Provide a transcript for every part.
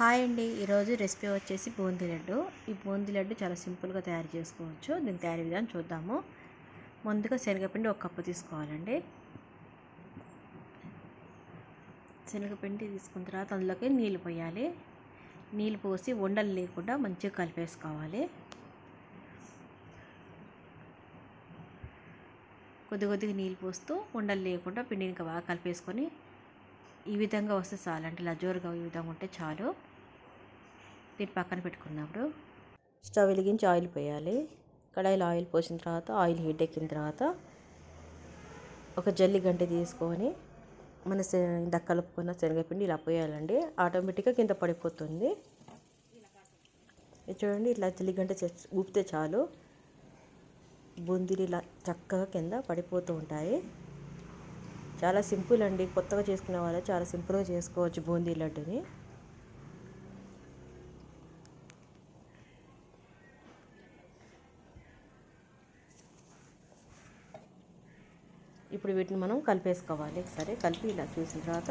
Hi అండి. ఈరోజు recipe వచ్చేసి బూందీ లడ్డు. ఈ బూందీ లడ్డు చాలా సింపుల్గా తయారు చేసుకోవచ్చు. దీని తయారీ విధానం చూద్దాము. ముందుగా శనగపిండి ఒక కప్పు తీసుకోవాలండి. శనగపిండి తీసుకున్న తర్వాత అందులోకి నీళ్ళు పోయాలి. నీళ్ళు పోసి ఉండలు లేకుండా మంచిగా కలిపేసుకోవాలి. కొద్ది కొద్దిగా నీళ్ళు పోస్తూ ఉండలు లేకుండా పిండిని ఇంకా బాగా కలిపేసుకొని ఈ విధంగా వస్తే చాలు. అంటే లజోరుగా ఈ విధంగా ఉంటే చాలు. దీన్ని పక్కన పెట్టుకున్నప్పుడు స్టవ్ వెలిగించి ఆయిల్ పోయాలి. కడాయిలో ఆయిల్ పోసిన తర్వాత ఆయిల్ హీట్ ఎక్కిన తర్వాత ఒక జల్లి గంట తీసుకొని మన ఇందాక కలుపుకున్న శనగపిండి ఇలా పోయాలండి. ఆటోమేటిక్గా కింద పడిపోతుంది. చూడండి ఇట్లా జల్లి గంట ఊపితే చాలు. బూందీలు ఇలా చక్కగా కింద పడిపోతూ ఉంటాయి. చాలా సింపుల్ అండి. కొత్తగా చేసుకునే వాళ్ళు చాలా సింపుల్గా చేసుకోవచ్చు బూందీ లడ్డుని. ఇప్పుడు వీటిని మనం కలిపేసుకోవాలి. సరే కలిపి ఇలా చూసిన తర్వాత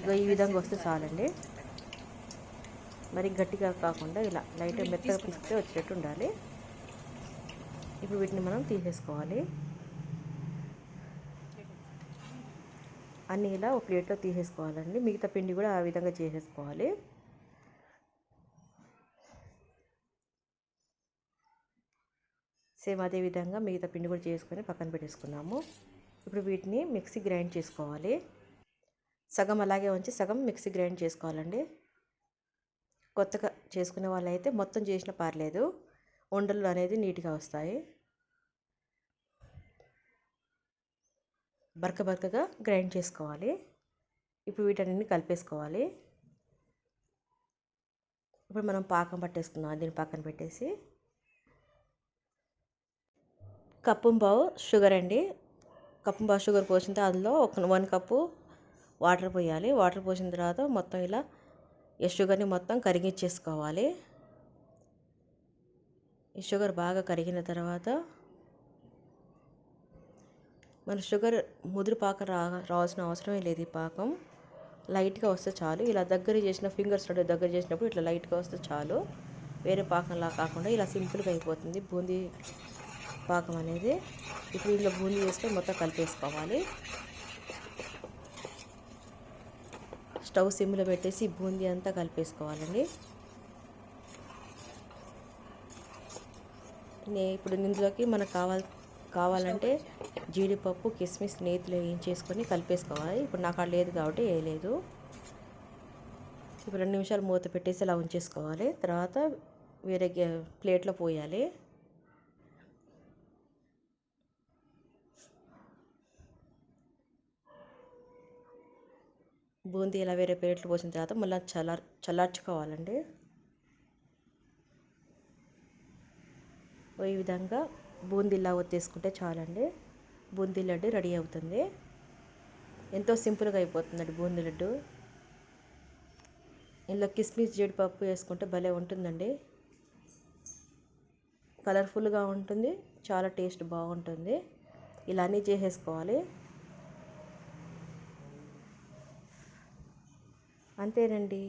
ఇక ఈ విధంగా వస్తే చాలండి. మరి గట్టిగా కాకుండా ఇలా లైట్ మెత్తగా పిస్తే వచ్చేటట్టు ఉండాలి. ఇప్పుడు వీటిని మనం తీసేసుకోవాలి. అన్నీ ఇలా ఒక ప్లేట్లో తీసేసుకోవాలండి. మిగతా పిండి కూడా ఆ విధంగా చేసేసుకోవాలి. సేమ్ అదే విధంగా మిగతా పిండి కూడా చేసుకొని పక్కన పెట్టేసుకున్నాము. ఇప్పుడు వీటిని మిక్సీ గ్రైండ్ చేసుకోవాలి. సగం అలాగే ఉంచి సగం మిక్సీ గ్రైండ్ చేసుకోవాలండి. కొత్తగా చేసుకునే వాళ్ళైతే మొత్తం చేసిన పర్లేదు. ఉండలు అనేది నీట్గా వస్తాయి. బరక బరకగా గ్రైండ్ చేసుకోవాలి. ఇప్పుడు వీటన్నిటిని కలిపేసుకోవాలి. ఇప్పుడు మనం పాకం పట్టేసుకున్నాం దీన్ని పక్కన పెట్టేసి. కప్పుంబావు షుగర్ అండి. కప్పుంబావు షుగర్ పోసిన అందులో ఒక వన్ కప్పు వాటర్ పోయాలి. వాటర్ పోసిన తర్వాత మొత్తం ఇలా ఈ షుగర్ని మొత్తం కరిగించేసుకోవాలి. ఈ షుగర్ బాగా కరిగిన తర్వాత మన షుగర్ ముదురు పాకం రా రావాల్సిన అవసరమే లేదు ఈ పాకం. లైట్గా వస్తే చాలు. ఇలా దగ్గర చేసిన ఫింగర్స్ దగ్గర చేసినప్పుడు ఇట్లా లైట్గా వస్తే చాలు. వేరే పాకంలా కాకుండా ఇలా సింపుల్గా అయిపోతుంది. బూందీ పాకం అనేది. ఇప్పుడు ఇందులో బూందీ వేసుకొని మొత్తం కలిపేసుకోవాలి. స్టవ్ సిమ్లో పెట్టేసి బూందీ అంతా కలిపేసుకోవాలండి. ఇప్పుడు ఇందులోకి మనకు కావాల్సిన కావాలంటే జీడిపప్పు కిస్మిస్ నేతిలో వేయించేసుకొని కలిపేసుకోవాలి. ఇప్పుడు నాకు అక్కడ లేదు కాబట్టి వేయలేదు ఇప్పుడు రెండు నిమిషాలు మూత పెట్టేసి అలా ఉంచేసుకోవాలి. తర్వాత వేరే ప్లేట్లో పోయాలి. బూందీ ఇలా వేరే ప్లేట్లు పోసిన తర్వాత మళ్ళీ చల్లార్ చల్లార్చుకోవాలండి. ఈ విధంగా బూందీలా ఒత్తేసుకుంటే చాలండి. బూందీ లడ్డు రెడీ అవుతుంది. ఎంతో సింపుల్గా అయిపోతుందండి బూందీ లడ్డు. ఇందులో కిస్మిస్ జీడిపప్పు వేసుకుంటే భలే ఉంటుందండి. కలర్ఫుల్గా ఉంటుంది. చాలా టేస్ట్ బాగుంటుంది. ఇలా అన్నీ చేసేసుకోవాలి. అంతేనండి.